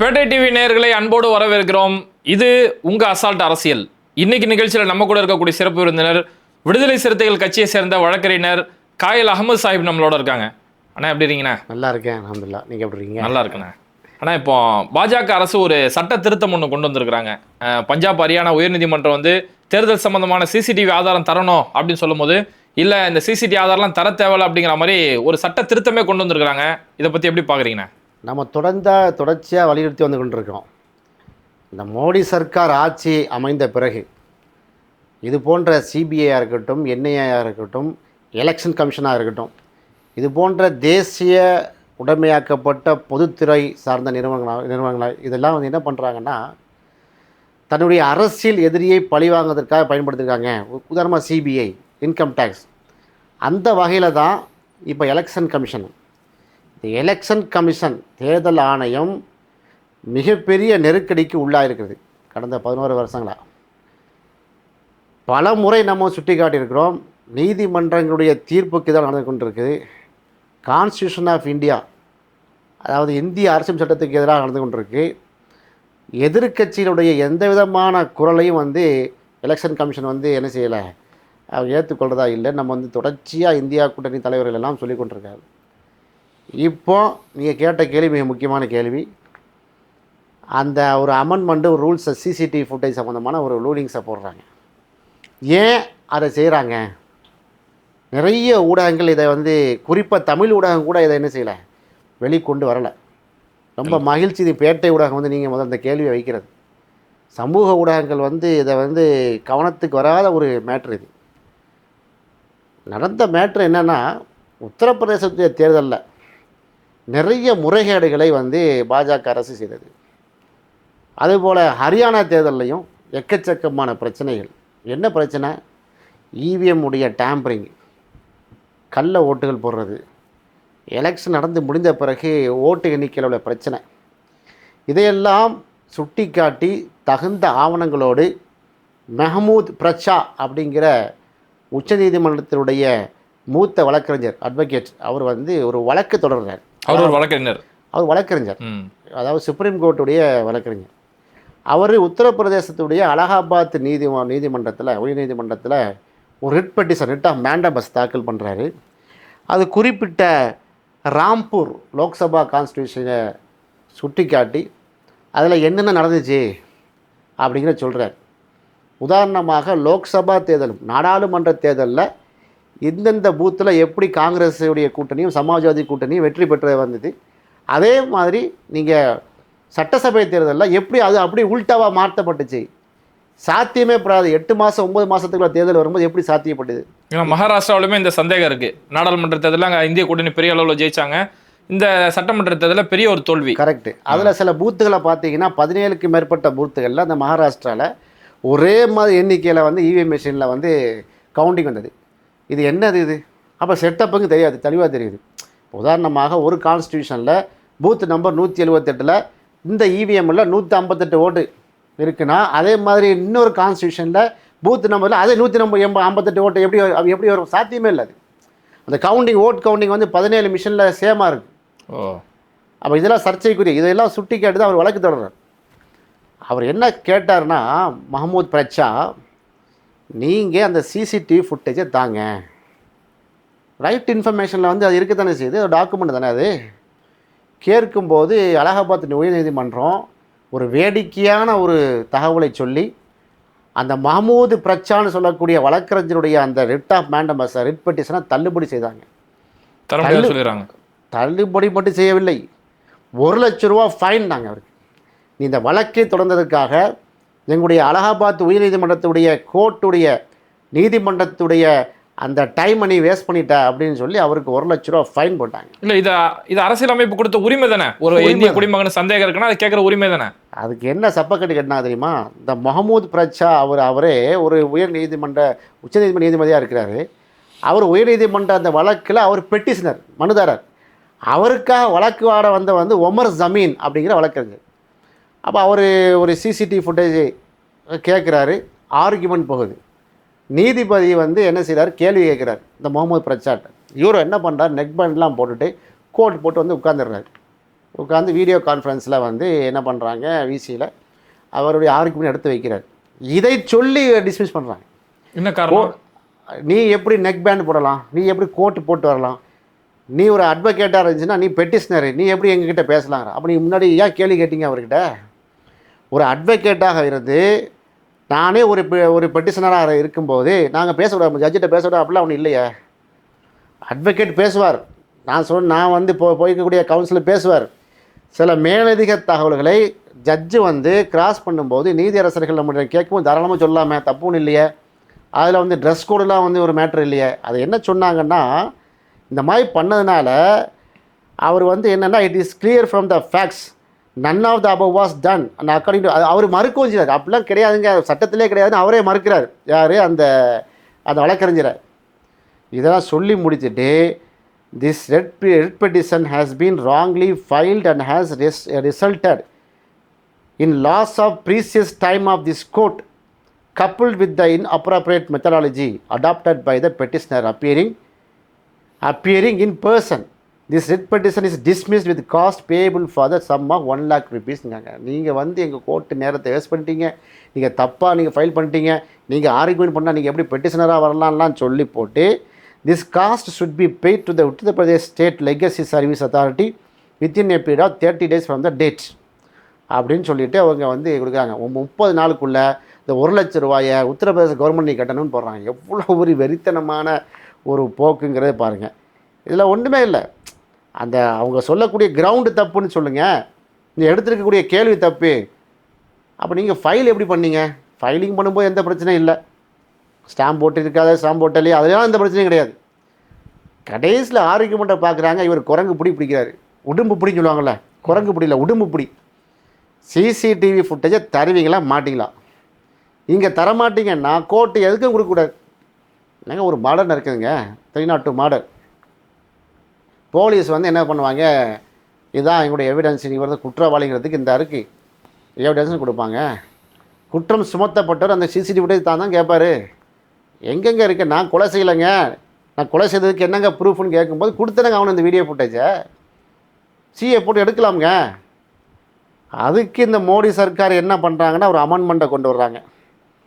பேட்டை TV நேயர்களை அன்போடு வரவேற்கிறோம். இது உங்க அசால்ட் அரசியல். இன்னைக்கு நிகழ்ச்சியில நம்ம கூட இருக்கக்கூடிய சிறப்பு விருந்தினர் விடுதலை சிறுத்தைகள் கட்சியை சேர்ந்த வழக்கறிஞர் காயல் அகமது சாஹிப் நம்மளோட இருக்காங்க. அண்ணா எப்படி இருக்கீங்கண்ணா? நல்லா இருக்கேன் அல்ஹம்துலில்லாஹ். நீங்கள் எப்படி இருக்கீங்க? நல்லா இருக்குண்ணே. ஆனா இப்போ பாஜக அரசு ஒரு சட்ட திருத்தம் ஒன்று கொண்டு வந்திருக்கிறாங்க. பஞ்சாப் ஹரியானா உயர்நீதிமன்றம் வந்து தேர்தல் சம்பந்தமான சிசிடிவி ஆதாரம் தரணும் அப்படின்னு சொல்லும்போது இல்ல இந்த சிசிடிவி ஆதாரம்லாம் தர தேவையில்ல அப்படிங்கிற மாதிரி ஒரு சட்ட திருத்தமே கொண்டு வந்திருக்கிறாங்க. இதை பத்தி எப்படி பாக்குறீங்கண்ணா? நம்ம தொடர்ந்த தொடர்ச்சியாக வலியுறுத்தி வந்து கொண்டிருக்கிறோம். இந்த மோடி சர்க்கார் ஆட்சி அமைந்த பிறகு இது போன்ற சிபிஐயாக இருக்கட்டும் என்ஐஏயாக இருக்கட்டும் எலெக்ஷன் கமிஷனாக இருக்கட்டும் இது போன்ற தேசிய உடைமையாக்கப்பட்ட பொதுத்துறை சார்ந்த நிறுவனங்களாக நிறுவனங்களாக இதெல்லாம் வந்து என்ன பண்ணுறாங்கன்னா தன்னுடைய அரசியல் எதிரியை பழிவாங்குவதற்காக பயன்படுத்திருக்காங்க. உதாரணமாக சிபிஐ இன்கம் டேக்ஸ் அந்த வகையில் தான் இப்போ எலெக்ஷன் கமிஷன் இந்த எலெக்ஷன் கமிஷன் தேர்தல் ஆணையம் மிகப்பெரிய நெருக்கடிக்கு உள்ளாயிருக்கிறது. கடந்த பதினோரு வருஷங்களாக பல முறை நம்ம சுட்டி காட்டியிருக்கிறோம் நீதிமன்றங்களுடைய தீர்ப்புக்கு தான் நடந்து கொண்டிருக்குது. கான்ஸ்டியூஷன் ஆஃப் இந்தியா அதாவது இந்திய அரசியல் சட்டத்துக்கு எதிராக நடந்து கொண்டிருக்கு. எதிர்க்கட்சியினுடைய எந்த விதமான குரலையும் வந்து எலெக்ஷன் கமிஷன் வந்து என்ன செய்யலை. அவர் ஏற்றுக்கொள்றதா இல்லை நம்ம வந்து தொடர்ச்சியாக இந்தியா கூட்டணி தலைவர்கள் எல்லாம் சொல்லி கொண்டிருக்காரு இப்போ நீங்கள் கேட்ட கேள்வி மிக முக்கியமான கேள்வி. அந்த ஒரு அமெண்ட்மெண்ட்டு ஒரு ரூல்ஸை சிசிடிவி ஃபுட்டேஜ் சம்மந்தமான ஒரு ரூலிங்ஸை போடுறாங்க. ஏன் அதை செய்கிறாங்க நிறைய ஊடகங்கள் இதை வந்து குறிப்பாக தமிழ் ஊடகம் கூட இதை என்ன செய்யலை? வெளிக்கொண்டு வரலை. ரொம்ப மகிழ்ச்சி. இது பேட்டை ஊடகம் வந்து நீங்கள் முதல்ல இந்த கேள்வியை வைக்கிறது. சமூக ஊடகங்கள் வந்து இதை வந்து கவனத்துக்கு வராத ஒரு மேட்ரு இது. நடந்த மேட்ரு என்னென்னா உத்தரப்பிரதேசத்துடைய தேர்தலில் நிறைய முறைகேடுகளை வந்து பாஜக அரசு செய்தது. அதுபோல் ஹரியானா தேர்தல்லையும் எக்கச்சக்கமான பிரச்சனைகள். என்ன பிரச்சனை? இவிஎம் உடைய டேம்பரிங் கள்ள ஓட்டுகள் போடுறது. எலெக்ஷன் நடந்து முடிந்த பிறகு ஓட்டு எண்ணிக்கையில் உள்ள பிரச்சனை. இதையெல்லாம் சுட்டி காட்டி தகுந்த ஆவணங்களோடு மெஹமூத் பிரச்சா அப்படிங்கிற உச்சநீதிமன்றத்தினுடைய மூத்த வழக்கறிஞர் அட்வொகேட் அவர் வந்து ஒரு வழக்கு தொடர்றார். அவர் ஒரு வழக்கறிஞர். அவர் வழக்கறிஞர். அதாவது சுப்ரீம் கோர்ட்டுடைய வழக்கறிஞர். அவர் உத்தரப்பிரதேசத்துடைய அலகாபாத் நீதி நீதிமன்றத்தில் உயர்நீதிமன்றத்தில் ஒரு writ petition writ of mandamus தாக்கல் பண்ணுறாரு அது குறிப்பிட்ட ராம்பூர் லோக்சபா கான்ஸ்டியூஷனை சுட்டிக்காட்டி அதில் என்னென்ன நடந்துச்சு அப்படிங்கிற சொல்கிறார் உதாரணமாக லோக்சபா தேர்தலும் நாடாளுமன்ற தேர்தலில் இந்தந்த பூத்தில் எப்படி காங்கிரஸுடைய கூட்டணியும் சமாஜ்வாதி கூட்டணியும் வெற்றி பெற்று வந்தது. அதே மாதிரி நீங்கள் சட்டசபை தேர்தலில் எப்படி அது அப்படி உல்டாவாக மாற்றப்பட்டுச்சு? சாத்தியமே படாது. எட்டு மாதம் ஒம்பது மாதத்துக்குள்ள தேர்தல் வரும்போது எப்படி சாத்தியப்பட்டது? ஏன்னா மகாராஷ்டிராவிலுமே இந்த சந்தேகம் இருக்கு. நாடாளுமன்ற தேர்தலில் அங்கே இந்திய கூட்டணி பெரிய அளவில் ஜெயிச்சாங்க. இந்த சட்டமன்ற தேர்தலில் பெரிய ஒரு தோல்வி. கரெக்டு அதில் சில பூத்துகளை பார்த்தீங்கன்னா பதினேழுக்கு மேற்பட்ட பூத்துகளில் அந்த மகாராஷ்டிராவில் ஒரே மாதிரி எண்ணிக்கையில் வந்து இவிஎம் மிஷினில் வந்து கவுண்டிங் வந்தது. இது என்னது இது? அப்போ செட்டப்புக்கு தெரியாது தெளிவாக தெரியுது. உதாரணமாக ஒரு கான்ஸ்டியூஷனில் பூத் நம்பர் நூற்றி எழுபத்தெட்டில் இந்த இவிஎம்மில் நூற்றி ஐம்பத்தெட்டு ஓட்டு இருக்குன்னா அதே மாதிரி இன்னொரு கான்ஸ்டியூஷனில் பூத் நம்பரில் அதே நூற்றி நம்பர் எண்பது ஐம்பத்தெட்டு ஓட்டு எப்படி? அது எப்படி வரும்? சாத்தியமே இல்லை அது. அந்த கவுண்டிங் ஓட் கவுண்டிங் வந்து பதினேழு மிஷினில் சேமாக இருக்குது ஓ. அப்போ இதெல்லாம் சர்ச்சைக்குரிய இதெல்லாம் சுட்டி கேட்டு தான் அவர் வழக்கு தொடர்றார். அவர் என்ன கேட்டார்னா மஹமூத் பிரச்சா நீங்கள் அந்த சிசிடிவி ஃபுட்டேஜை தாங்க. ரைட் இன்ஃபர்மேஷனில் வந்து அது இருக்கத்தானே செய்யுது ஒரு டாக்குமெண்ட் தானே அது? கேட்கும்போது அலகாபாத் உயர்நீதிமன்றம் ஒரு வேடிக்கையான ஒரு தகவலை சொல்லி அந்த மஹமூது பிரச்சான்னு சொல்லக்கூடிய வழக்கறிஞருடைய அந்த ரிட் ஆஃப் மேண்டமஸ் ரிட் பெட்டிஷனை தள்ளுபடி செய்தாங்க. தள்ளுபடி மட்டும் செய்யவில்லை. ஒரு லட்ச ரூபா ஃபைன் நாங்கள் அவருக்கு. நீ இந்த வழக்கை தொடர்ந்ததுக்காக எங்களுடைய அலகாபாத் உயர்நீதிமன்றத்துடைய கோர்ட்டுடைய நீதிமன்றத்துடைய அந்த டைமை நீ வேஸ்ட் பண்ணிட்ட அப்படின்னு சொல்லி அவருக்கு ஒரு லட்ச ரூபா ஃபைன் போட்டாங்க. இல்ல இத இது அரசியலமைப்பு கொடுத்த உரிமை தானே? ஒரு இந்திய. குடிமகன் சந்தேகம் இருக்குன்னா அதை கேட்குற உரிமை தானே? அதுக்கு என்ன சப்பக்கட்டு கட்டினா தெரியுமா? இந்த முகமது பிரச்சா அவர் அவரே ஒரு உயர் நீதிமன்ற உச்சநீதிமன்ற நீதிபதியாக இருக்கிறாரு. அவர் உயர்நீதிமன்ற அந்த வழக்கில் அவர் பெட்டிஷனர் மனுதாரர். அவருக்காக வழக்கு வாட வந்த வந்து ஒமர் ஜமீன் அப்படிங்கிற வழக்கறிஞர். அப்போ அவர் ஒரு சிசிடிவி ஃபுட்டேஜ் கேட்குறாரு ஆர்குமெண்ட் போகுது. நீதிபதி வந்து என்ன செய்றாரு? கேள்வி கேட்குறாரு இந்த முகமது பிரச்சாட் இவரும் என்ன பண்ணுறாரு நெக் பேண்ட்லாம் போட்டுட்டு கோட் போட்டு வந்து உட்காந்துடுறாரு உட்காந்து வீடியோ கான்ஃபரன்ஸில் வந்து என்ன பண்ணுறாங்க விசியில் அவருடைய ஆர்குமெண்ட் எடுத்து வைக்கிறார். இதை சொல்லி டிஸ்மிஸ் பண்ணுறாங்க என்ன காரணம்? நீ எப்படி நெக் பேண்ட் போடலாம்? நீ எப்படி கோட்டு போட்டு வரலாம்? நீ ஒரு அட்வொகேட்டாக இருந்துச்சுன்னா நீ பெட்டிஷனர் நீ எப்படி எங்ககிட்ட பேசலாம் அப்போ நீ முன்னாடி ஏன் கேள்வி கேட்டீங்க அவர்கிட்ட? ஒரு அட்வொகேட்டாக இருந்து நானே ஒரு பெ- ஒரு பெட்டிஷனராக இருக்கும்போது நாங்கள் பேச ஜட்ஜிட்ட பேச அப்படிலாம் அவனு இல்லையே. அட்வொகேட் பேசுவார். நான் சொன்ன நான் வந்து போ போய்க்கக்கூடிய கவுன்சிலர் பேசுவார். சில மேலதிக தகவல்களை ஜட்ஜு வந்து கிராஸ் பண்ணும்போது நீதியரசர்கள் நம்முடைய கேட்கவும் தாராளமாக சொல்லாமே தப்பு ஒன்றும் இல்லையே. அதில் வந்து ட்ரெஸ் கோடெலாம் வந்து ஒரு மேட்ரு இல்லையே. அது என்ன சொன்னாங்கன்னா இந்த மாதிரி பண்ணதுனால அவர் வந்து என்னென்னா it is clear from the facts none of the above was done and according to அவர் மறுக்கவும் செய்றார் அப்படிலாம் கிடையாதுங்க. சட்டத்திலே கிடையாதுன்னு அவரே மறுக்கிறார். யார்? அந்த அந்த வழக்கறிஞரை. இதெல்லாம் சொல்லி முடிச்சுட்டு this writ writ petition has been wrongly filed and has re resulted loss of precious time of this court court coupled with the inappropriate methodology adopted by the petitioner appearing appearing in person. This writ is is with cost payable payable for the sum one lakh ருபீஸ்ங்காங்க நீங்கள் வந்து எங்கள் court நேரத்தை waste பண்ணிட்டீங்க. நீங்கள் தப்பாக நீங்கள் file பண்ணிட்டீங்க. நீங்கள் ஆர்குமெண்ட் பண்ணால் நீங்கள் எப்படி பெட்டிஷனராக வரலாம்லாம் சொல்லி போட்டு this cost should be paid to the Uttar Pradesh state legal service authority within a period of thirty days from the date அப்படின்னு சொல்லிட்டு அவங்க வந்து கொடுக்குறாங்க. முப்பது நாளுக்குள்ளே இந்த ஒரு லட்ச ரூபாயை உத்தரப்பிரதேச கவர்மெண்ட் நீ கட்டணும்னு போடுறாங்க. எவ்வளோ ஒரு வெறித்தனமான ஒரு போக்குங்கிறத பாருங்கள் இதில் ஒன்றுமே இல்லை. அந்த அவங்க சொல்லக்கூடிய கிரவுண்டு தப்புன்னு சொல்லுங்கள் நீ எடுத்துருக்கக்கூடிய கேள்வி தப்பு. அப்போ நீங்கள் ஃபைல் எப்படி பண்ணீங்க? ஃபைலிங் பண்ணும்போது எந்த பிரச்சனையும் இல்லை. ஸ்டாம்ப் போட்டு இருக்காத ஸ்டாம்ப் போட்டலையே அதெல்லாம் எந்த பிரச்சனையும் கிடையாது. கடைசியில் ஆரோக்கியமன்ட்ட பார்க்குறாங்க இவர் குரங்கு பிடி பிடிக்கிறாரு. உடும்பு பிடின்னு சொல்லுவாங்கள்ல குரங்கு பிடில உடும்பு பிடி. சிசிடிவி ஃபுட்டேஜை தருவீங்களா? மாட்டிங்களா? இங்கே தரமாட்டீங்கன்னா கோர்ட்டு எதுக்கும் கொடுக்கக்கூடாது. என்னங்க ஒரு மாடர்ன் இருக்குதுங்க. Three naught two murder police வந்து என்ன பண்ணுவாங்க? இதுதான் எங்களுடைய எவிடன்ஸ் நீங்கள் வந்து குற்றவாளிங்கிறதுக்கு இந்த அருக்கு எவிடன்ஸ்னு கொடுப்பாங்க. குற்றம் சுமத்தப்பட்டவர் அந்த சிசிடிவி தான் தான் கேட்பார் எங்கெங்கே இருக்கு? நான் கொலை செய்யலைங்க. நான் கொலை செய்ததுக்கு என்னங்க ப்ரூஃப்னு கேட்கும்போது கொடுத்துருங்க அவனு இந்த வீடியோ ஃபுட்டேஜை சிஏ போட்டு எடுக்கலாமுங்க. அதுக்கு இந்த மோடி சர்க்கார் என்ன பண்ணுறாங்கன்னா ஒரு அமெண்ட்மெண்ட்டை கொண்டு வர்றாங்க.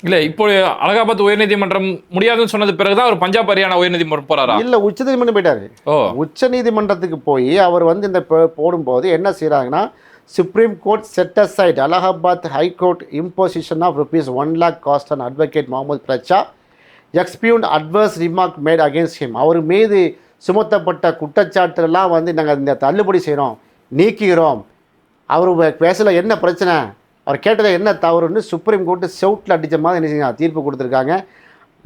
இல்ல இப்போ அலகாபாத் உயர்நீதிமன்றம் முடியாதுன்னு சொன்னது பிறகுதான் அவர் பஞ்சாப் ஹரியானா உயர்நீதிமன்றம் போறாரா? இல்லை உச்சநீதிமன்றம் போயிட்டாரு. ஓ. உச்ச நீதிமன்றத்துக்கு போய் அவர் வந்து இந்த போடும்போது என்ன செய்கிறாங்கன்னா supreme court set aside Allahabad high court imposition of rupees one lakh cost and advocate Mohammed பிரச்சா expunge adverse remark made against him அவர் மீது சுமத்தப்பட்ட குற்றச்சாட்டுலாம் வந்து நாங்கள் இந்த தள்ளுபடி செய்கிறோம் நீக்குகிறோம். அவர் பேசல என்ன பிரச்சனை? அவர் கேட்டதை என்ன தவறுன்னு சுப்ரீம் கோர்ட்டு செவுட்டில் அடித்த மாதிரி என்ன செஞ்சாங்க? தீர்ப்பு கொடுத்துருக்காங்க.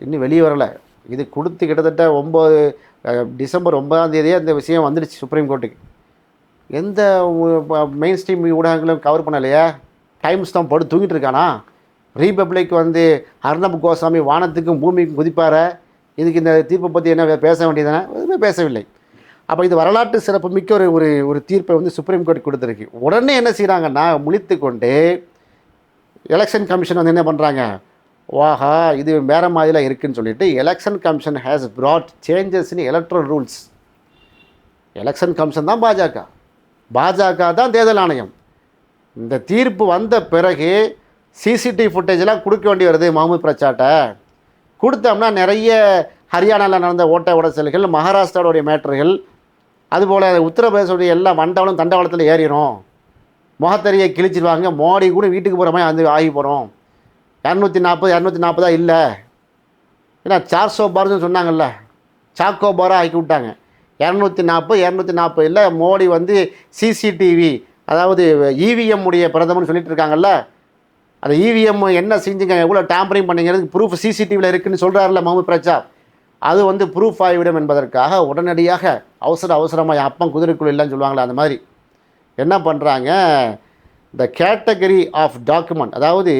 இன்னும் வெளியே வரலை. இது கொடுத்து கிட்டத்தட்ட ஒம்பது டிசம்பர் ஒன்பதாம் தேதியே இந்த விஷயம் வந்துடுச்சு சுப்ரீம் கோர்ட்டுக்கு. எந்த மெயின் ஸ்ட்ரீம் ஊடகங்களும் கவர் பண்ணலையே? டைம்ஸ் தான் படு தூங்கிட்டு இருக்கானா? ரீபப்ளிக் வந்து அர்ணப் கோசாமி வானத்துக்கும் பூமிக்கும் குதிப்பார. இதுக்கு இந்த தீர்ப்பை பற்றி என்ன பேச வேண்டியதானே எதுவுமே பேசவில்லை. அப்போ இது வரலாற்று சிறப்பு மிக்க ஒரு ஒரு ஒரு தீர்ப்பை வந்து சுப்ரீம் கோர்ட் கொடுத்துருக்கு. உடனே என்ன செய்கிறாங்கன்னா முழித்து கொண்டு எலெக்ஷன் கமிஷன் வந்து என்ன பண்ணுறாங்க வாஹா இது வேறு மாதிரிலாம் இருக்குதுன்னு சொல்லிட்டு election commission has brought changes in electoral rules election commission தான் பாஜக. பாஜக தான் தேர்தல் ஆணையம். இந்த தீர்ப்பு வந்த பிறகு சிசிடிவி ஃபுட்டேஜெலாம் கொடுக்க வேண்டி வருது முகமது பிரச்சாட்டை கொடுத்தோம்னா நிறைய ஹரியானாவில் நடந்த ஓட்ட உடச்சல்கள் மகாராஷ்டிராவுடைய மேட்டர்கள் அதுபோல் உத்தரப்பிரதேசோடைய எல்லா மண்டவளும் தண்டவாளத்தில் ஏறிடும் முகத்தறியை கிழிச்சிருவாங்க. மோடி கூட வீட்டுக்கு போகிற மாதிரி வந்து ஆகி போகிறோம் இரநூத்தி நாற்பது இரநூத்தி நாற்பதா இல்லை. ஏன்னா சார்சோ பார்னு சொன்னாங்கல்ல. சாக்கோ பாராக ஆக்கி விட்டாங்க. இரநூத்தி நாற்பது இரநூத்தி நாற்பது இல்லை. மோடி வந்து சிசிடிவி அதாவது இவிஎம் உடைய பிரதமர்னு சொல்லிட்டு இருக்காங்கல்ல. அந்த இவிஎம் என்ன செஞ்சுங்க எவ்வளோ டேம்பரிங் பண்ணிங்கிறது ப்ரூஃப் சிசிடிவியில் இருக்குன்னு சொல்கிறாருல முகமது பிரச்சாப் அது வந்து ப்ரூஃப் ஆகிவிடும் என்பதற்காக உடனடியாக அவசர அவசரமாக என் குதிரைக்குள் இல்லைன்னு சொல்லுவாங்களே அந்த மாதிரி என்ன பண்ணுறாங்க த கேட்டகரி ஆஃப் டாக்குமெண்ட் அதாவது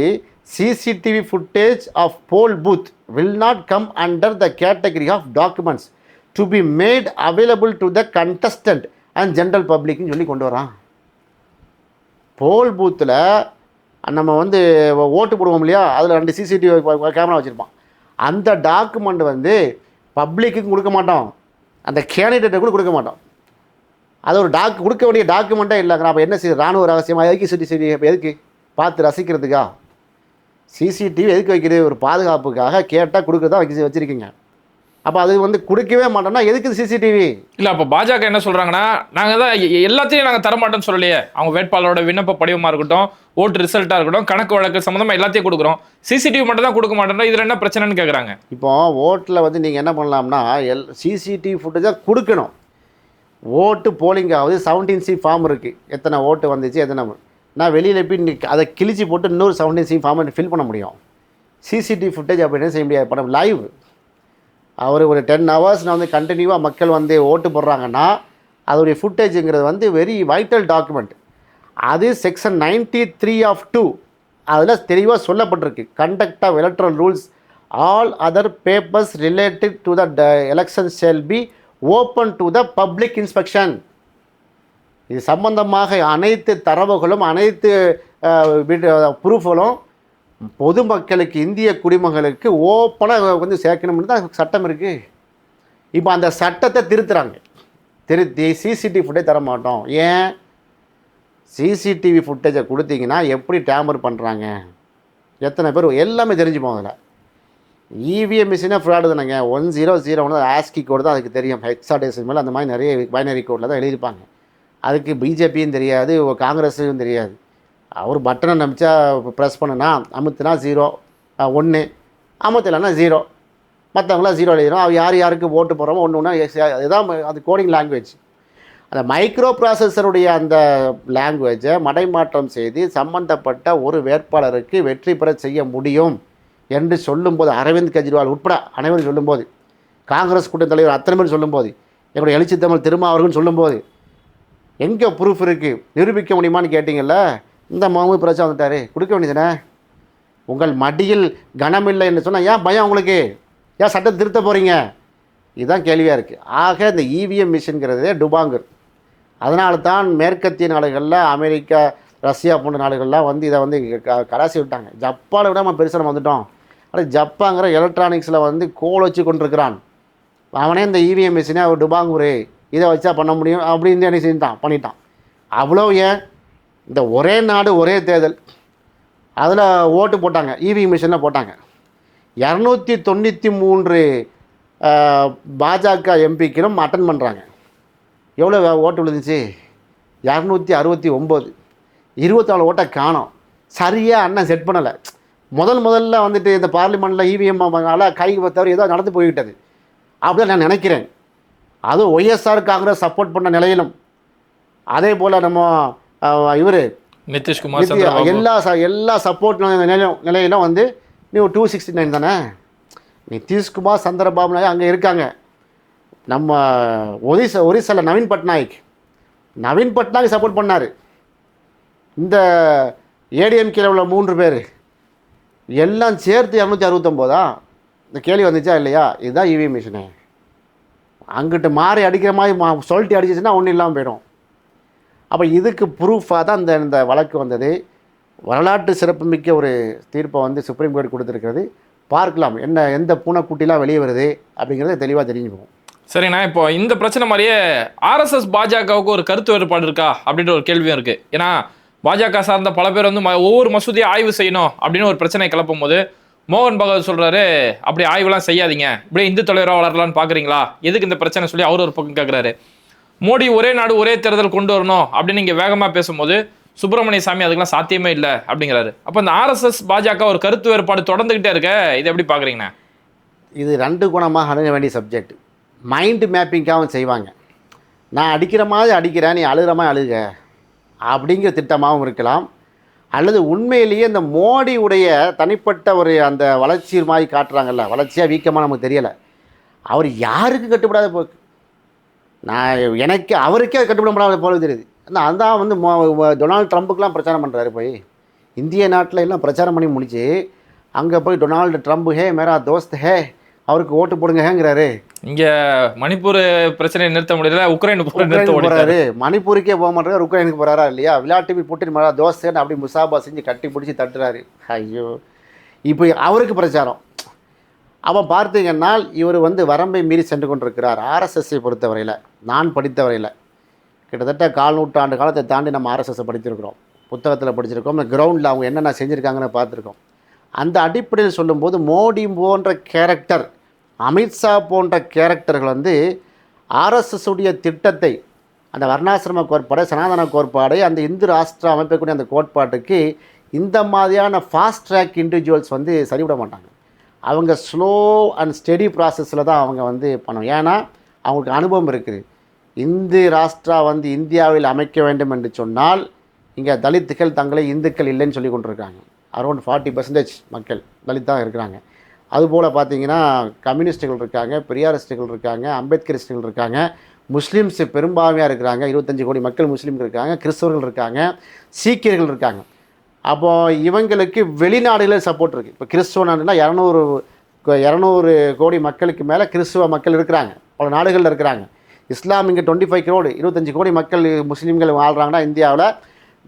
CCTV footage of poll booth will not come under the category of documents to be made available to the contestant and general பப்ளிக்னு சொல்லி கொண்டு வரான். போல் பூத்தில் நம்ம வந்து ஓட்டு போடுவோம் இல்லையா? அதில் ரெண்டு சிசிடிவி கேமரா வச்சுருப்பான். அந்த டாக்குமெண்ட் வந்து பப்ளிக்கு கொடுக்க மாட்டோம். அந்த கேண்டிடேட்டை கூட கொடுக்க மாட்டோம். அது ஒரு டாக் கொடுக்க வேண்டிய டாக்குமெண்ட்டே இல்லை. அப்போ என்ன செய்யுது ராணுவ ரகசியமாக எதுக்கு சிட்டி சிட்டி இப்போ எதுக்கு? பார்த்து ரசிக்கிறதுக்கா? சிசிடிவி எதுக்கு வைக்கிறது ஒரு பாதுகாப்புக்காக கேட்டால் கொடுக்க தான் வச்சு வச்சுருக்கீங்க. அப்போ அது வந்து கொடுக்கவே மாட்டோம்னா எதுக்கு சிசிடிவி இல்ல அப்ப பாஜக என்ன சொல்றாங்கன்னா நாங்க தான் எல்லாத்தையும் நாங்க தரமாட்டோம்னு சொல்லலையே. அவங்க வேட்பாளரோட விண்ணப்ப படிவமா இருக்கட்டும் ஓட்டு ரிசல்ட்டா இருக்கட்டும் கணக்கு வழக்கு சம்பந்தமா எல்லாத்தையும் கொடுக்குறோம். சிசிடிவி மட்டும் தான் கொடுக்க மாட்டோம் இதுல என்ன பிரச்சனைன்னு கேக்குறாங்க? இப்போ ஓட்டில் வந்து நீங்கள் என்ன பண்ணலாம்னா எல் சிசிடிவி ஃபுட்டேஜாக கொடுக்கணும். ஓட்டு போலிங் ஆகுது செவன்டீன் சி ஃபார்ம் இருக்குது எத்தனை ஓட்டு வந்துச்சு எத்தனை நான் வெளியில் போய் அதை கிழிச்சு போட்டு இன்னொரு செவன்டீன் சி ஃபார்ம் ஃபில் பண்ண முடியும். சிசிடிவி ஃபுட்டேஜ் அப்படின்னு செய்ய முடியாது? படம் லைவ் அவர் ஒரு டென் ஹவர்ஸ் நான் வந்து கண்டினியூவாக மக்கள் வந்து ஓட்டு போடுறாங்கன்னா அதோடைய ஃபுட்டேஜுங்கிறது வந்து வெரி வைட்டல் டாக்குமெண்ட் அது section ninety three of two அதில் தெளிவாக சொல்லப்பட்டிருக்கு. Conduct of electoral rules all other papers related to the election shall be open to the public inspection இது சம்பந்தமாக அனைத்து தரவுகளும் அனைத்து ப்ரூஃப்களும் பொதுமக்களுக்கு இந்திய குடிமகளுக்கு ஓப்பனாக வந்து சேர்க்கணும்னு தான் சட்டம் இருக்குது இப்போ அந்த சட்டத்தை திருத்துறாங்க. திருத்தி சிசிடிவி ஃபுட்டேஜ் தர மாட்டோம். ஏன்? சிசிடிவி ஃபுட்டேஜை கொடுத்தீங்கன்னா எப்படி டேம்பர் பண்ணுறாங்க எத்தனை பேர் எல்லாமே தெரிஞ்சுப்போம் அதில். இவிஎம் மிஷினே ஃப்ராடு தானேங்க. ஒன் ஜீரோ ஜீரோ ஒன்று ஆஸ்கி கோடு தான் அதுக்கு தெரியும். ஹெக்ஸாடேசிமல் அந்த மாதிரி நிறைய பைனரி கோடில் தான் எழுதியிருப்பாங்க. அதுக்கு பிஜேபியும் தெரியாது காங்கிரஸும் தெரியாது. அவர் பட்டனை நம்பிச்சா ப்ரெஸ் பண்ணுனா அமுத்துனா ஜீரோ ஒன்று அமுத்தலைன்னா ஜீரோ மற்றவங்களாம் ஜீரோ எழுதிடும் அவர் யார் யாருக்கு ஓட்டு போகிறோமோ ஒன்று ஒன்றா இதுதான் அது கோடிங் லாங்குவேஜ் அந்த மைக்ரோ ப்ராசஸருடைய அந்த லாங்குவேஜை மடைமாற்றம் செய்து சம்பந்தப்பட்ட ஒரு வேட்பாளருக்கு வெற்றி பெற செய்ய முடியும் என்று சொல்லும்போது அரவிந்த் கெஜ்ரிவால் உட்பட அனைவரும் சொல்லும்போது காங்கிரஸ் கூட்டத் தலைவர் அத்தனை பேர் சொல்லும்போது எங்களுடைய எழுச்சி தமிழ் திருமாவர்கள் சொல்லும்போது எங்கே ப்ரூஃப் இருக்குது நிரூபிக்க முடியுமான்னு கேட்டிங்கல்ல? இந்த மாமு பிரச்சனை வந்துட்டாரு. கொடுக்க வேண்டியதுனே உங்கள் மடியில் கனமில்லை என்று சொன்னால் ஏன் பயம் உங்களுக்கு? ஏன் சட்டம் திருத்த போகிறீங்க இதுதான் கேள்வியாக இருக்குது ஆக இந்த இவிஎம் மிஷின்கிறதே டுபாங்கர் அதனால தான் மேற்கத்திய நாடுகளில் அமெரிக்கா ரஷ்யா போன்ற நாடுகள்லாம் வந்து இதை வந்து க- கராசி விட்டாங்க. ஜப்பானை விட நம்ம பெருசாக நம்ம வந்துட்டோம். ஆனால் ஜப்பாங்கிற எலக்ட்ரானிக்ஸில் வந்து கோல் வச்சு கொண்டிருக்கிறான். அவனே இந்த இவிஎம் மிஷினே அவர் டுபாங்குரு. இதை வச்சா பண்ண முடியும். அப்படின்னு என்ன செஞ்சுட்டான் பண்ணிட்டான். அவ்வளோ ஏன்? இந்த ஒரே நாடு ஒரே தேர்தல். அதில் ஓட்டு போட்டாங்க. இவி மிஷினில் போட்டாங்க. இரநூத்தி தொண்ணூற்றி மூன்று பாஜக எம்பிக்களும் அட்டன் பண்ணுறாங்க எவ்வளோ ஓட்டு விழுந்துச்சு? இரநூத்தி அறுபத்தி ஒம்பது. இருபத்தாலு ஓட்டை காணோம். சரியாக அண்ணன் செட் பண்ணலை. முதல் முதல்ல வந்துட்டு இந்த பார்லிமெண்ட்டில் இவிஎம் கை தவிர ஏதோ நடந்து போய்விட்டது. அப்படிதான் நான் நினைக்கிறேன். அதுவும் ஒய்எஸ்ஆர் காங்கிரஸ் சப்போர்ட் பண்ண நிலையிலும். அதே போல் நம்ம இவர். நிதிஷ்குமார் எல்லா ச- எல்லா சப்போர்ட் நிலையிலும் நிலையிலும் வந்து நீ ஒரு டூ சிக்ஸ்டி நைன் தானே நிதிஷ்குமார் சந்திரபாபு நாயக் அங்கே இருக்காங்க. நம்ம ஒரிசா ஒரிசாவில் நவீன் பட்நாயக். நவீன் பட்நாயக் சப்போர்ட் பண்ணார். இந்த ஏடிஎம்கேல உள்ள மூன்று பேர். எல்லாம் சேர்த்து இரநூத்தி அறுபத்தொம்போதா? இந்த கேள்வி வந்துச்சா இல்லையா? இதுதான் இவி மிஷினு அங்கிட்டு மாறி அடிக்கிற மாதிரி மா சொல்லிட்டு அடிச்சிச்சுன்னா ஒன்றும் இல்லாமல் போயிடும். அப்போ இதுக்கு ப்ரூஃபாக தான் இந்த இந்த வழக்கு வந்தது. வரலாற்று சிறப்புமிக்க ஒரு தீர்ப்பை வந்து சுப்ரீம் கோர்ட் கொடுத்துருக்கிறது. பார்க்கலாம் என்ன எந்த பூனைக்குட்டிலாம் வெளியே வருது அப்படிங்கிறத தெளிவாக தெரிஞ்சு போகும் சரிண்ணா இப்போ இந்த பிரச்சனை மாதிரியே ஆர்எஸ்எஸ் பாஜகவுக்கு ஒரு கருத்து வேறுபாடு இருக்கா? அப்படின்ற ஒரு கேள்வியும் இருக்குது ஏன்னா பாஜக சார்ந்த பல பேர் வந்து ம- ஒவ்வொரு மசூதியை ஆய்வு செய்யணும் அப்படின்னு ஒரு பிரச்சனை கிளப்பும் போது மோகன் பகவத் சொல்கிறாரு அப்படி ஆய்வுலாம் செய்யாதீங்க. இப்படியே இந்து தலைவராக வளரலாம்னு பார்க்குறீங்களா எதுக்கு இந்த பிரச்சனை? சொல்லி அவர் ஒரு பக்கம் கேட்குறாரு மோடி ஒரே நாடு ஒரே தேர்தல் கொண்டு வரணும் அப்படின்னு நீங்கள் வேகமாக பேசும்போது சுப்பிரமணிய சாமி அதுக்கெல்லாம் சாத்தியமே இல்லை அப்படிங்கிறாரு. அப்போ இந்த ஆர்எஸ்எஸ் பாஜக ஒரு கருத்து வேறுபாடு தொடர்ந்துக்கிட்டே இருக்க இதை எப்படி பார்க்குறீங்கண்ணா இது ரெண்டு குணமாக அணுக வேண்டிய சப்ஜெக்ட் மைண்டு மேப்பிங்காகவும் செய்வாங்க. நான் அடிக்கிற மாதிரி அடிக்கிறேன் நீ அழுகிற மாதிரி அழுக அப்படிங்கிற திட்டமாகவும் இருக்கலாம். அல்லது உண்மையிலேயே இந்த மோடியுடைய தனிப்பட்ட ஒரு அந்த வளர்ச்சி மாதிரி காட்டுறாங்கல்ல வளர்ச்சியாக வீக்கமாக நமக்கு தெரியலை. அவர் யாருக்கு கட்டுப்படாத நான் எனக்கு அவருக்கே அது கட்டுப்பட முடியாத போல தெரியுது. ஆனால் அதான் வந்து டொனால்டு ட்ரம்ப்புக்கெலாம் பிரச்சாரம் பண்ணுறாரு போய். இந்திய நாட்டில் எல்லாம் பிரச்சாரம் பண்ணி முடிச்சு அங்கே போய் டொனால்டு ட்ரம்ப் ஹே மேரா தோஸ்த் ஹே அவருக்கு ஓட்டு போடுங்கங்கிறாரு இங்க மணிப்பூர் பிரச்சனையை நிறுத்த முடியல உக்ரைன் நிறுத்த உக்ரைனுக்கு முடியல போறாரு. மணிப்பூருக்கே போக மாட்டாரு உக்ரைனுக்கு போறாரா இல்லையா? விளையாட்டு புட்டின் மேலே தோசைன்னு அப்படி முசாபா செஞ்சு கட்டி பிடிச்சி தட்டுறாரு. ஐயோ. இப்போ அவருக்கு பிரச்சாரம். அவன் பார்த்தீங்கன்னா இவர் வந்து வரம்பை மீறி சென்று கொண்டிருக்கிறார். ஆர்எஸ்எஸ்ஸை பொறுத்தவரையில் நான் படித்தவரையில். கிட்டத்தட்ட கால் நூற்றாண்டு காலத்தை தாண்டி நம்ம ஆர்எஸ்எஸ்ஸை படிச்சிருக்கிறோம் புத்தகத்தில் படிச்சிருக்கோம் கிரவுண்டில் அவங்க என்னென்ன செஞ்சுருக்காங்கன்னு பார்த்துருக்கோம். அந்த அடிப்படையில் சொல்லும்போது மோடி போன்ற கேரக்டர் அமித்ஷா போன்ற கேரக்டர்கள் வந்து ஆர்எஸ்எஸ் உடைய திட்டத்தை அந்த வர்ணாசிரம கோட்பாடு சனாதன கோட்பாடு அந்த இந்து ராஷ்டிர அமைப்பக்கூடிய அந்த கோட்பாட்டுக்கு இந்த மாதிரியான ஃபாஸ்ட் ட்ராக் இண்டிவிஜுவல்ஸ் வந்து சரிவிட மாட்டாங்க. அவங்க ஸ்லோ அண்ட் ஸ்டெடி ப்ராசஸில் தான் அவங்க வந்து பண்ணும் ஏன்னா அவங்களுக்கு அனுபவம் இருக்குது. இந்து ராஷ்டிரா வந்து இந்தியாவில் அமைக்க வேண்டும் என்று சொன்னால் இங்கே தலித்துகள் தங்களை இந்துக்கள் இல்லைன்னு சொல்லி கொண்டிருக்காங்க அரௌண்ட் ஃபார்ட்டி பர்சன்டேஜ் மக்கள் தலித் தான் இருக்கிறாங்க. அதுபோல் பார்த்தீங்கன்னா கம்யூனிஸ்ட்டுகள் இருக்காங்க பெரியாரிஸ்ட்டுகள் இருக்காங்க அம்பேத்கரிஸ்டுகள் இருக்காங்க முஸ்லீம்ஸ் பெரும்பான்மையாக இருக்கிறாங்க இருபத்தஞ்சு கோடி மக்கள் முஸ்லீம்கள் இருக்காங்க கிறிஸ்தவர்கள் இருக்காங்க சீக்கியர்கள் இருக்காங்க. அப்போ இவங்களுக்கு வெளிநாடுகளில் சப்போர்ட் இருக்குது இப்போ கிறிஸ்துவ நாடுனா இரநூறு இரநூறு கோடி மக்களுக்கு மேலே கிறிஸ்துவ மக்கள் இருக்கிறாங்க. பல நாடுகளில் இருக்கிறாங்க. இஸ்லாம் இங்கே டுவெண்ட்டி ஃபைவ் கிரோடு இருபத்தஞ்சு கோடி மக்கள் முஸ்லீம்கள் வாழ்கிறாங்கன்னா இந்தியாவில்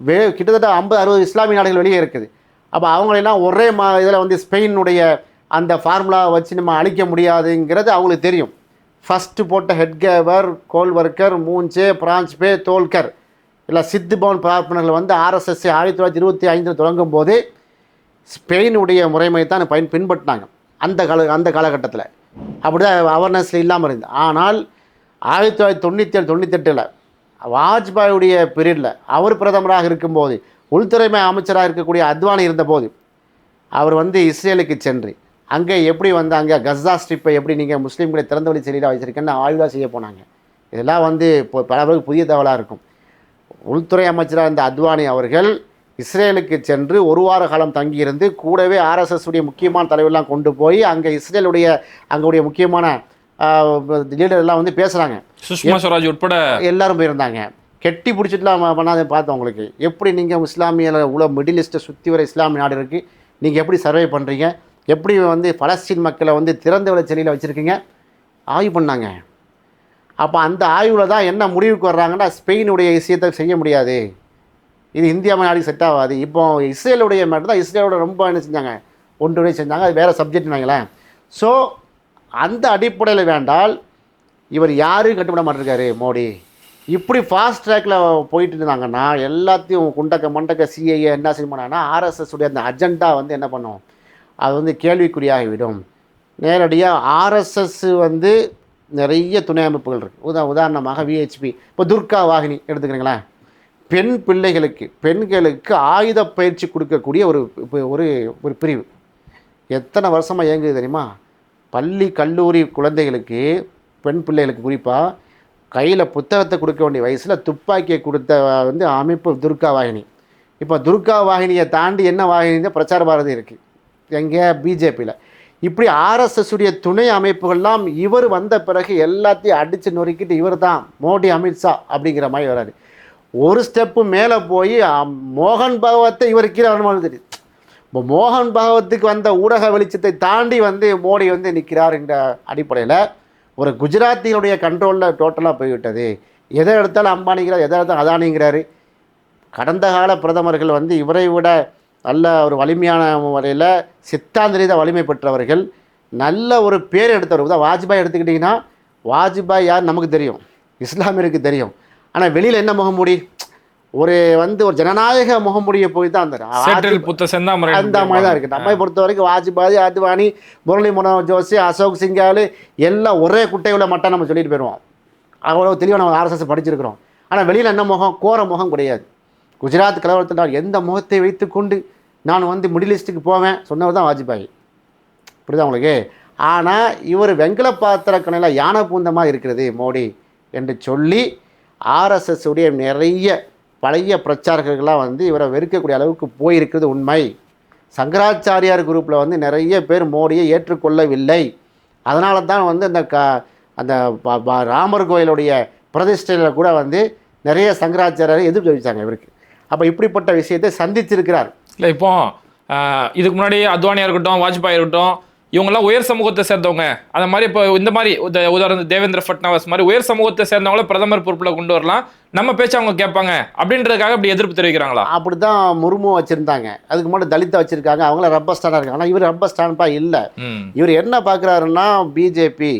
வே கிட்டத்தட்ட ஐம்பது அறுபது இஸ்லாமிய நாடுகள் வெளியே இருக்குது. அப்போ அவங்களெல்லாம் ஒரே மா இதில் வந்து ஸ்பெயினுடைய அந்த ஃபார்முலா வச்சு நம்ம அழிக்க முடியாதுங்கிறது அவங்களுக்கு தெரியும். ஃபஸ்ட்டு போட்ட ஹெட்கேவர் கோல்வர்க்கர் மூஞ்சே பிரான்ச்பே தோல்கர் இல்லை சித்து பவன் பார்ப்பனர்கள் வந்து ஆர்எஸ்எஸ் ஆயிரத்தி தொள்ளாயிரத்தி இருபத்தி ஐந்தில் தொடங்கும் போது ஸ்பெயினுடைய முறைமை தான் பயன் பின்பற்றினாங்க. அந்த கால அந்த காலகட்டத்தில். அப்படி தான் அவேர்னஸ் இல்லாமல் இருந்தது. ஆனால் ஆயிரத்தி தொள்ளாயிரத்தி தொண்ணூற்றி ஏழு தொண்ணூத்தெட்டில் வாஜ்பாயுடைய பீரியடில் அவர் பிரதமராக இருக்கும்போது உள்துறைமை அமைச்சராக இருக்கக்கூடிய அத்வானி இருந்தபோது அவர் வந்து இஸ்ரேலுக்கு சென்று அங்கே எப்படி வந்து அங்கே கஸ்ஸா ஸ்ட்ரிப்பை எப்படி நீங்கள் முஸ்லீம்களை திறந்த வழி சிறையில் வச்சுருக்கேன்னு ஆய்வாக செய்ய போனாங்க. இதெல்லாம் வந்து இப்போ பல புதிய தகவலாக இருக்கும். உள்துறை அமைச்சராக இருந்த அத்வானி அவர்கள் இஸ்ரேலுக்கு சென்று ஒரு வார காலம் தங்கியிருந்து கூடவே ஆர்எஸ்எஸ் உடைய முக்கியமான தலைவர்லாம் கொண்டு போய் அங்கே இஸ்ரேலுடைய அங்களுடைய முக்கியமான லீடர் எல்லாம் வந்து பேசுகிறாங்க சுஷ்மா ஸ்வராஜ் உட்பட எல்லாரும் போயிருந்தாங்க. கெட்டி பிடிச்சிட்டுலாம் பண்ணாத பார்த்தோம் உங்களுக்கு. எப்படி நீங்கள் இஸ்லாமிய உள்ள மிடில் ஈஸ்ட்டை சுற்றி வர இஸ்லாமிய நாடு இருக்குது நீங்கள் எப்படி சர்வே பண்ணுறீங்க எப்படி வந்து பலஸ்தீன் மக்களை வந்து திறந்த வெளி செடியில் வச்சுருக்கீங்க? ஆய்வு பண்ணாங்க. அப்போ அந்த ஆய்வில் தான் என்ன முடிவுக்கு வர்றாங்கன்னா ஸ்பெயினுடைய விஷயத்தை செய்ய முடியாது. இது இந்தியா நாடுக்கு செட் ஆகாது. இப்போ இஸ்ரேலுடைய மட்டும் தான் இஸ்ரேலோட ரொம்ப என்ன செஞ்சாங்க? ஒன்றுடைய செஞ்சாங்க. அது வேறு சப்ஜெக்ட் வைங்களேன். ஸோ அந்த அடிப்படையில் வேண்டால் இவர் யாரும் கட்டுப்பட மாட்டிருக்காரு மோடி. இப்படி ஃபாஸ்ட் ட்ராக்கில் போயிட்டு இருந்தாங்கன்னா எல்லாத்தையும் குண்டக்க மண்டக்க சிஐஏ என்ன செய்ய பண்ணாங்கன்னா ஆர்எஸ்எஸ் உடைய அந்த அஜெண்டா வந்து என்ன பண்ணும்? அது வந்து கேள்விக்குறியாகிவிடும். நேரடியாக ஆர்எஸ்எஸ் வந்து நிறைய துணை அமைப்புகள் இருக்குது உதா உதாரணமாக விஹெச்பி இப்போ துர்கா வாகினி எடுத்துக்கிறீங்களேன் பெண் பிள்ளைகளுக்கு பெண்களுக்கு ஆயுத பயிற்சி கொடுக்கக்கூடிய ஒரு ஒரு ஒரு பிரிவு. எத்தனை வருஷமாக இயங்குது தெரியுமா? பள்ளி கல்லூரி குழந்தைகளுக்கு பெண் பிள்ளைகளுக்கு குறிப்பாக கையில் புத்தகத்தை கொடுக்க வேண்டிய வயசில் துப்பாக்கியை கொடுத்த வந்து அமைப்பு துர்கா வாகினி. இப்போ துர்கா வாகினியை தாண்டி என்ன வாகினி பிரச்சார பாரதி இருக்குது எங்கே பிஜேபியில் இப்படி ஆர்எஸ்எஸ் உடைய துணை அமைப்புகள்லாம் இவர் வந்த பிறகு எல்லாத்தையும் அடித்து நொறுக்கிட்டு இவர் தான் மோடி அமித்ஷா அப்படிங்கிற மாதிரி வராரு. ஒரு ஸ்டெப்பு மேலே போய் அம், மோகன் பகவத்தை இவர் கீழே வரணும் தெரியுது. இப்போ மோகன் பகவத்துக்கு வந்த ஊடக வெளிச்சத்தை தாண்டி வந்து மோடி வந்து நிற்கிறாருங்கிற அடிப்படையில் ஒரு குஜராத்தினுடைய கண்ட்ரோலில் டோட்டலாக போய்விட்டது. எதை எடுத்தாலும் அம்பானிங்கிறார் எதை எடுத்தாலும் அதானிங்கிறாரு. கடந்த கால பிரதமர்கள் வந்து இவரை விட நல்ல ஒரு வலிமையான முறையில் சித்தாந்த ரீதியாக வலிமை பெற்றவர்கள் நல்ல ஒரு பேர் எடுத்தவர். உதா வாஜ்பாய் எடுத்துக்கிட்டிங்கன்னா வாஜ்பாய் யார் நமக்கு தெரியும். இஸ்லாமியருக்கு தெரியும். ஆனால் வெளியில் என்ன முகமூடி ஒரு வந்து ஒரு ஜனநாயக முகமூடியை போய் தான் அந்த புத்த செந்தாமரை அந்த மாதிரி தான் இருக்குது நம்மை பொறுத்த வரைக்கும் வாஜ்பாய் அத்வானி முரளி மனோகர் ஜோஷி அசோக் சிங்காலு எல்லாம் ஒரே குட்டையுள்ள மட்டும் நம்ம சொல்லிட்டு போயிடுவோம் அவ்வளோ தெளிவாக நம்ம ஆர்எஸ்எஸ் படிச்சிருக்கிறோம். ஆனால் வெளியில் என்ன முகம்? கோர முகம் கிடையாது. குஜராத் கலவரத்தில் நான் எந்த முகத்தை வைத்துக்கொண்டு நான் வந்து மிடிலிஸ்ட்டுக்கு போவேன் சொன்னவர் தான் வாஜ்பாய். புரியுதா உங்களுக்கு? ஆனால் இவர் வெங்கல பாத்திர கணையில் யானை பூந்த மாதிரி இருக்கிறது மோடி என்று சொல்லி ஆர்எஸ்எஸ் உடைய நிறைய பழைய பிரச்சாரகர்கள்லாம் வந்து இவரை வெறுக்கக்கூடிய அளவுக்கு போயிருக்கிறது உண்மை. சங்கராச்சாரியார் குரூப்பில் வந்து நிறைய பேர் மோடியை ஏற்றுக்கொள்ளவில்லை. அதனால தான் வந்து அந்த க அந்த ப- ப- ராமர் கோயிலுடைய பிரதிஷ்டையில் கூட வந்து நிறைய சங்கராச்சாரியார் எதிர்ப்பு தெரிவித்தாங்க இவருக்கு. அப்போ இப்படிப்பட்ட விஷயத்தை சந்தித்திருக்கிறார் இல்லை இப்போ இதுக்கு முன்னாடி அத்வானியா இருக்கட்டும் வாஜ்பாய் இருக்கட்டும் இவங்கெல்லாம் உயர் சமூகத்தை சேர்ந்தவங்க. அந்த மாதிரி இப்போ இந்த மாதிரி உத- உதாரணத்துக்கு தேவேந்திர ஃபட்னவஸ் மாதிரி உயர் சமூகத்தை சேர்ந்தவங்கள பிரதமர் பொறுப்பில் கொண்டு வரலாம். நம்ம பேச்ச அவங்க கேட்பாங்க. அப்படின்றதுக்காக இப்படி எதிர்ப்பு தெரிவிக்கிறாங்களா? அப்படி தான் முர்மு வச்சுருந்தாங்க. அதுக்கு முன்னாடி தலித்தை வச்சுருக்காங்க. அவங்கள ரப்பர் ஸ்டாண்டாக இருக்காங்க. ஆனால் இவர் ரப்பர் ஸ்டாண்டா இல்லை. இவர் என்ன பார்க்குறாருன்னா பிஜேபி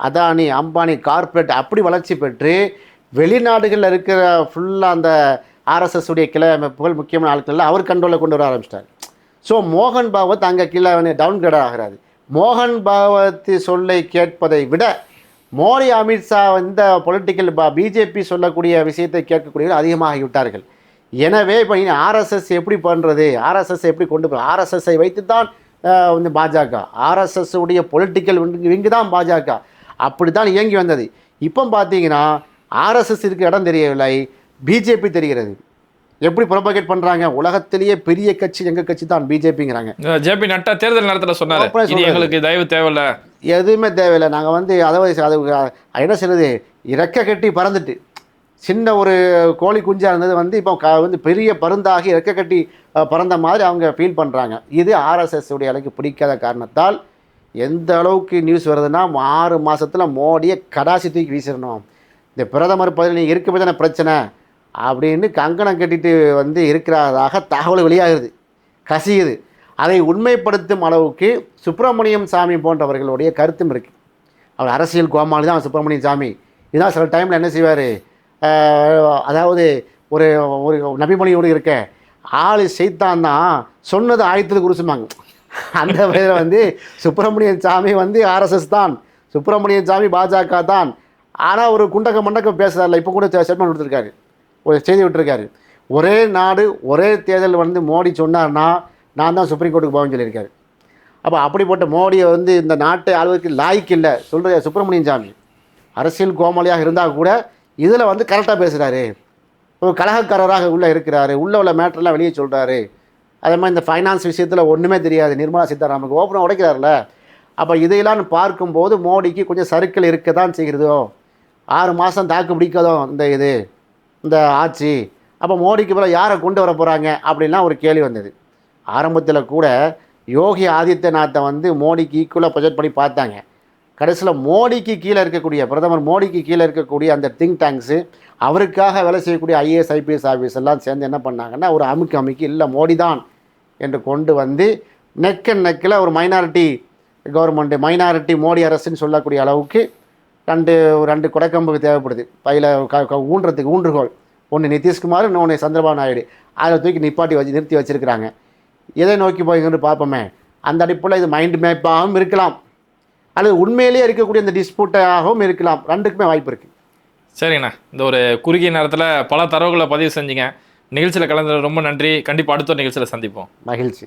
அதானி அம்பானி கார்ப்பரேட் அப்படி வளர்ச்சி பெற்று வெளிநாடுகளில் இருக்கிற ஃபுல்லாக அந்த ஆர்எஸ்எஸ் உடைய கிளை அமைப்புகள் முக்கியமான ஆட்கள் அவர் கண்ட்ரோலில் கொண்டு வர ஆரம்பிச்சிட்டார். ஸோ மோகன் பாகவத் அங்கே கீழே டவுன் கிரேட் ஆகிறாரு. மோகன் பாகவத் சொல்லை கேட்பதை விட மோடி அமித்ஷா இந்த பொலிட்டிக்கல் பா பிஜேபி சொல்லக்கூடிய விஷயத்தை கேட்கக்கூடியவர்கள் அதிகமாகி விட்டார்கள். எனவே இப்போ ஆர்எஸ்எஸ் எப்படி பண்ணுறது ஆர்எஸ்எஸ் எப்படி கொண்டு போய் ஆர்எஸ்எஸ்ஸை வைத்து தான் வந்து பாஜக. ஆர்எஸ்எஸ் உடைய பொலிட்டிக்கல் விங்கு தான் பாஜக. அப்படி தான் இயங்கி வந்தது. இப்போ பார்த்தீங்கன்னா ஆர்எஸ்எஸ் இருக்க இடம் தெரியவில்லை. பிஜேபி தெரிகிறது. எப்படி ப்ரொபகேட் பண்ணுறாங்க உலகத்திலேயே பெரிய கட்சி எங்கள் கட்சி தான் பிஜேபிங்கிறாங்க ஜேபி நட்டா தேர்தல் நேரத்துல சொன்னாரு. எங்களுக்கு தயவு தேவையில்ல. எதுவுமே தேவையில்லை. நாங்கள் வந்து அதாவது அது என்ன செய்யுது இறக்க கட்டி பறந்துட்டு. சின்ன ஒரு கோழி குஞ்சா இருந்தது வந்து இப்போ க வந்து பெரிய பருந்தாகி இறக்க கட்டி பறந்த மாதிரி அவங்க ஃபீல் பண்ணுறாங்க இது ஆர்எஸ்எஸ் உடைய அளவுக்கு பிடிக்காத காரணத்தால் எந்த அளவுக்கு நியூஸ் வருதுன்னா ஆறு மாசத்துல மோடியை கடாசி தூக்கி வீசிடணும். இந்த பிரதமர் பதவி நீ இருக்கவே தானே பிரச்சனை? அப்படின்னு கங்கணம் கட்டிட்டு வந்து இருக்கிறதாக தகவல் வெளியாகுது கசியுது. அதை உண்மைப்படுத்தும் அளவுக்கு சுப்பிரமணியம் சாமி போன்றவர்களுடைய கருத்தும் இருக்குது அவர் அரசியல் கோமாளி தான் சுப்பிரமணியம் சாமி. இதான் சில டைமில் என்ன செய்வார்? அதாவது ஒரு ஒரு நபிமணியோடு இருக்க ஆள் செய்தான் தான் சொன்னது ஆயத்தில் குருசுமாங்க அந்த வகையில் வந்து சுப்பிரமணியன் சாமி வந்து ஆர்எஸ்எஸ் தான். சுப்பிரமணியன் சாமி பாஜக தான். ஆனால் ஒரு குண்டக்க மண்டக்கம் பேசுகிறார்ல இப்போ கூட ஸ்டேட்மெண்ட் கொடுத்துருக்காரு. ஒரு செய்தி விட்டுருக்காரு. ஒரே நாடு ஒரே தேர்தல் வந்து மோடி சொன்னார்னா நான் தான் சுப்ரீம் கோர்ட்டுக்கு போவேன்னு சொல்லியிருக்காரு. அப்போ அப்படிப்பட்ட மோடியை வந்து இந்த நாட்டை ஆளுவதற்கு லாய்க்கு இல்லை சொல்கிற சுப்பிரமணியன் சாமி. அரசியல் கோமாளியாக இருந்தால் கூட இதில் வந்து கரெக்டாக பேசுகிறாரு ஒரு கலகக்காரராக உள்ளே இருக்கிறாரு உள்ளே உள்ள மேட்டர்லாம் வெளியே சொல்கிறாரு அதே மாதிரி இந்த ஃபைனான்ஸ் விஷயத்தில் ஒன்றுமே தெரியாது. நிர்மலா சீதாராமனுக்கு ஓப்பனாக உடைக்கிறார்ல. அப்போ இதையெல்லாம் பார்க்கும்போது மோடிக்கு கொஞ்சம் சறுக்கல் இருக்க தான் செய்கிறதோ? ஆறு மாதம் தாக்கு பிடிக்காதோ இந்த இது? இந்த ஆட்சி அப்போ மோடிக்கு பிறகு யாரை கொண்டு வர போகிறாங்க அப்படின்லாம் ஒரு கேள்வி வந்தது. ஆரம்பத்தில் கூட யோகி ஆதித்யநாத்தை வந்து மோடிக்கு ஈக்குவலாக ப்ரொஜெக்ட் பண்ணி பார்த்தாங்க. கடைசியில் மோடிக்கு கீழே இருக்கக்கூடிய பிரதமர் மோடிக்கு கீழே இருக்கக்கூடிய அந்த திங்க் டேங்க்ஸு அவருக்காக வேலை செய்யக்கூடிய ஐஏஎஸ் ஐபிஎஸ் ஆஃபீஸ் எல்லாம் சேர்ந்து என்ன பண்ணாங்கன்னா ஒரு அமுக்கு அமுக்கி இல்லை மோடி தான் என்று கொண்டு வந்து நெக் அண்ட் நெக்கில் ஒரு மைனாரிட்டி கவர்மெண்ட்டு மைனாரிட்டி மோடி அரசுன்னு சொல்லக்கூடிய அளவுக்கு ரெண்டு ரெண்டு கொடைக்கம்பு தேவைப்படுது. பையில் க ஊன்றதுக்கு ஊன்றுகோல் ஒன்று நிதிஷ்குமார் இன்னொன்று சந்திரபாபு நாயுடு. அதில் தூக்கி நிப்பாட்டி வச்சு நிறுத்தி வச்சிருக்கிறாங்க. எதை நோக்கி போய்ங்கன்னு பார்ப்போமே அந்த அடிப்பில் இது மைண்ட் மேப்பாகவும் இருக்கலாம். அல்லது உண்மையிலேயே இருக்கக்கூடிய இந்த டிஸ்பியூட்டாகவும் இருக்கலாம். ரெண்டுக்குமே வாய்ப்பு இருக்குது சரிங்கண்ணா. இந்த ஒரு குறுகிய நேரத்துல பல தரவுகளை பதிவு செஞ்சீங்க. நிகழ்ச்சியில் கலந்து ரொம்ப நன்றி. கண்டிப்பா அடுத்த நிகழ்ச்சியில் சந்திப்போம். மகிழ்ச்சி.